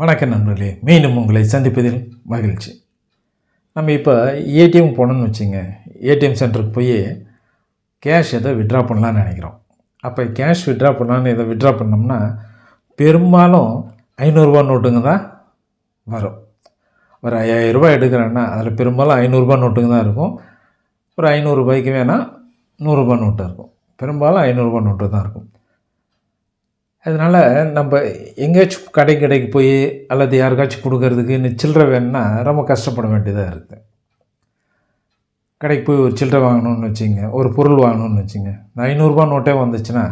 வணக்கம் நண்பர்களே மீண்டும் உங்களை சந்திப்பதில் மகிழ்ச்சி. நம்ம இப்போ ஏடிஎம் போனோம்னு வச்சுங்க ஏடிஎம் சென்டருக்கு போய் கேஷ் எதை விட்ரா பண்ணலான்னு நினைக்கிறோம். அப்போ கேஷ் விட்ரா பண்ணலான்னு எதை விட்ரா பண்ணோம்னா பெரும்பாலும் ஐநூறுரூவா நோட்டுங்க தான் வரும். ஒரு ஐயாயிரரூபா எடுக்கிறேன்னா அதில் பெரும்பாலும் ஐநூறுரூபா நோட்டுங்க தான் இருக்கும். ஒரு ஐநூறுரூபாய்க்கு வேணால் நூறுரூபா நோட்டு இருக்கும். பெரும்பாலும் ஐநூறுரூபா நோட்டு தான் இருக்கும். அதனால் நம்ம எங்கேயாச்சும் கடை கடைக்கு போய் அல்லது யாருக்காச்சும் கொடுக்கறதுக்கு இன்னும் சில்லறை வேணும்னா ரொம்ப கஷ்டப்பட வேண்டியதாக இருக்குது கடைக்கு போய் ஒரு சில்லறை வாங்கணும்னு வச்சுங்க ஒரு பொருள் வாங்கணும்னு வச்சுங்க. இந்த ஐநூறுரூபா நோட்டே வந்துச்சுன்னா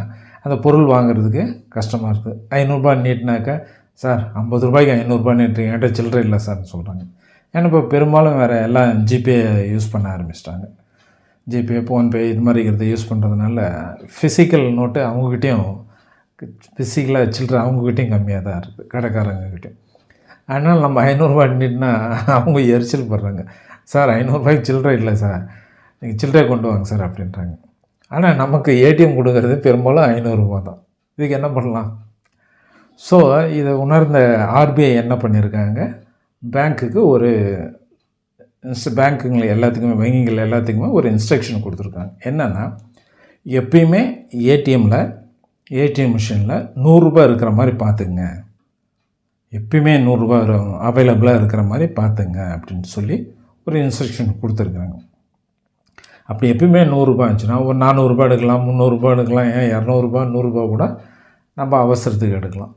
அந்த பொருள் வாங்குறதுக்கு கஷ்டமாக இருக்குது ஐநூறுரூபா நீட்டினாக்கா சார் ஐம்பது ரூபாய்க்கு ஐநூறுரூபா நீட்டுறீங்க என்கிட்ட சில்லறை இல்லை சார்னு சொல்கிறாங்க ஏன்னா இப்போ பெரும்பாலும் வேறு எல்லாம் ஜிபே யூஸ் பண்ண ஆரம்பிச்சிட்டாங்க. ஜிபே ஃபோன்பே இது மாதிரி இருக்கிறத யூஸ் பண்ணுறதுனால ஃபிசிக்கல் நோட்டு அவங்கக்கிட்டேயும் பேசிக்கலாக சில்லற அவங்கக்கிட்டேயும் கம்மியாக தான் இருக்குது கடைக்காரங்கக்கிட்டேயும் அதனால் நம்ம ஐநூறுரூவா நீட்டினா அவங்க எரிச்சல் படுறாங்க. சார் ஐநூறுரூவாய்க்கு சில்லறை இல்லை சார். நீங்கள் சில்லறை கொண்டு வாங்க சார் அப்படின்றாங்க. ஆனால் நமக்கு ஏடிஎம் கொடுக்கறது பெரும்பாலும் ஐநூறுரூவா தான். இதுக்கு என்ன பண்ணலாம்? ஸோ இதை உணர்ந்த ஆர்பிஐ என்ன பண்ணியிருக்காங்க? பேங்க்குக்கு ஒரு பேங்க்குங்களை எல்லாத்துக்குமே வங்கிகள் எல்லாத்துக்குமே ஒரு இன்ஸ்ட்ரக்ஷன் கொடுத்துருக்காங்க. என்னென்னா எப்பயுமே ஏடிஎம்மில் ஏடிஎம் மிஷினில் நூறுரூபா இருக்கிற மாதிரி பார்த்துங்க. எப்பயுமே நூறுரூபா அவைலபிளாக இருக்கிற மாதிரி பார்த்துங்க அப்படின்னு சொல்லி ஒரு இன்ஸ்ட்ரக்ஷன் கொடுத்துருக்குறாங்க. அப்படி எப்பயுமே நூறுரூபா இருந்துச்சுன்னா ஒரு நானூறுரூபா எடுக்கலாம் முந்நூறுரூபா எடுக்கலாம் ஏன் இரநூறுபா நூறுரூபா கூட நம்ம அவசரத்துக்கு எடுக்கலாம்.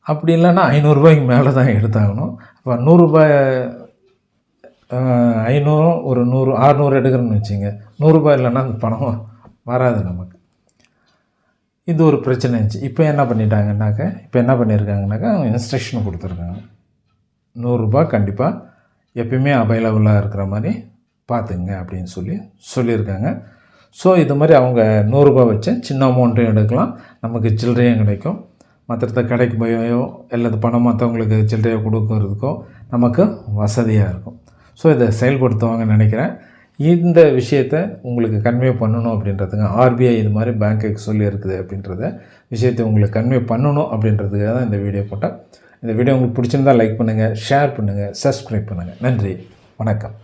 அப்படி இல்லைன்னா ஐநூறுரூபாய்க்கு மேலே தான் எடுத்தாகணும். அப்போ நூறுரூபா ஐநூறு ஒரு நூறு ஆறுநூறு எடுக்கிறோன்னு வச்சுங்க. நூறுரூபா இல்லைன்னா அந்த பணம் வராது நமக்கு. இது ஒரு பிரச்சனை இருந்துச்சு. இப்போ என்ன பண்ணிட்டாங்கன்னாக்க இப்போ என்ன பண்ணியிருக்காங்கனாக்கா அவங்க இன்ஸ்ட்ரக்ஷன் கொடுத்துருக்காங்க. நூறுரூபா கண்டிப்பாக எப்பயுமே அவைலபிளாக இருக்கிற மாதிரி பார்த்துங்க அப்படின்னு சொல்லி சொல்லியிருக்காங்க. ஸோ இது மாதிரி அவங்க நூறுரூபா வச்சு சின்ன அமௌண்ட்டும் எடுக்கலாம். நமக்கு சில்லறையும் கிடைக்கும். மற்றத்த கடைக்கு போயோ அல்லது பணம் மற்றவங்களுக்கு சில்லறையை கொடுக்கறதுக்கோ நமக்கு வசதியாக இருக்கும். ஸோ இதை செயல்படுத்துவாங்கன்னு நினைக்கிறேன். இந்த விஷயத்தை உங்களுக்கு கன்வே பண்ணணும் அப்படின்றதுங்க ஆர்பிஐ இது மாதிரி பேங்க்குக்கு சொல்லியிருக்குது அப்படின்றத விஷயத்தை உங்களுக்கு கன்வே பண்ணணும் அப்படின்றதுக்காக தான் இந்த வீடியோ போட்டேன். இந்த வீடியோ உங்களுக்கு பிடிச்சிருந்தால் லைக் பண்ணுங்கள் ஷேர் பண்ணுங்கள் சப்ஸ்கிரைப் பண்ணுங்கள் நன்றி. வணக்கம்.